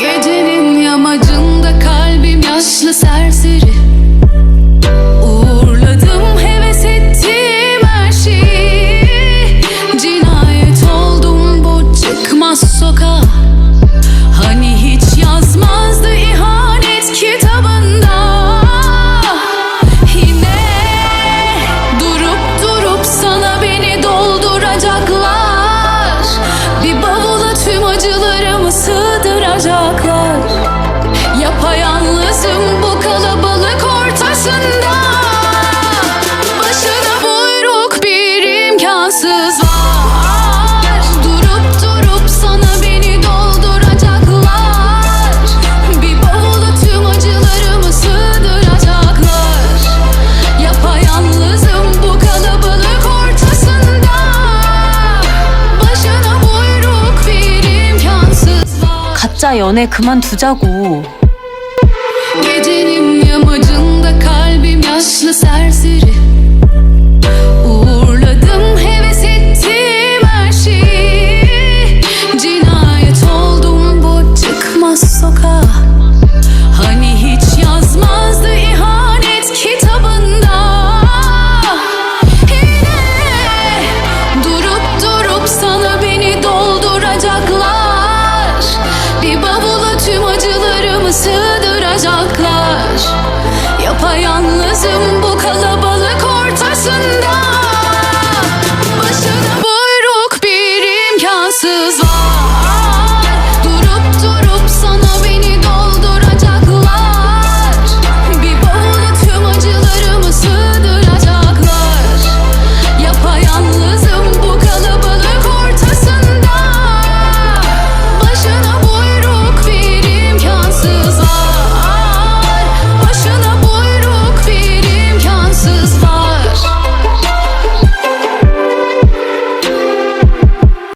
Gecenin yamacında kalbim yaşlı serseri. 각자 연애 그만두자고. Gecenin yamacında kalbim yaşlı serseri sığdıracaklar Yapayalnız